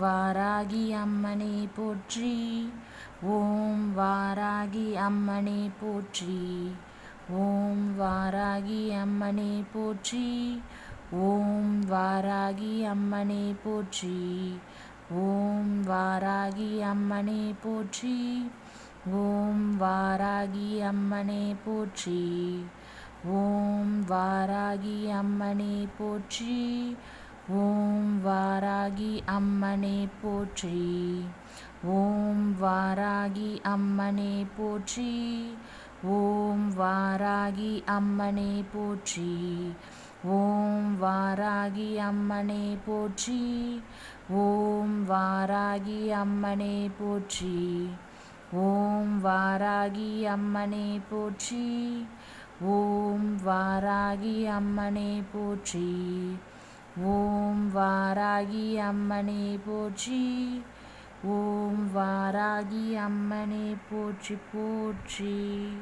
வாராகி அம்மனே போற்றி. ஓம் வாராகி அம்மனே போற்றி. ஓம் வாராகி அம்மனே போற்றி. ஓம் வாராகி அம்மனே போற்றி. ஓம் வாராகி அம்மனே போற்றி. ஓம் வாராகி அம்மனே போற்றி. ஓம் வாராகி அம்மனே போற்றி. ஓம் வாராகி அம்மனே போற்றி. ஓம் வாராகி அம்மனே போற்றி. ஓம் வாராகி அம்மனே போற்றி. ஓம் வாராகி அம்மனே போற்றி. ஓம் வாராகி அம்மனே போற்றி. ஓம் வாராகி அம்மனே போற்றி. ஓம் வாராகி அம்மனே போற்றி. ஓம் வாராகி அம்மனே போற்றி. ஓம் வாராகி அம்மனே போற்றி போற்றி.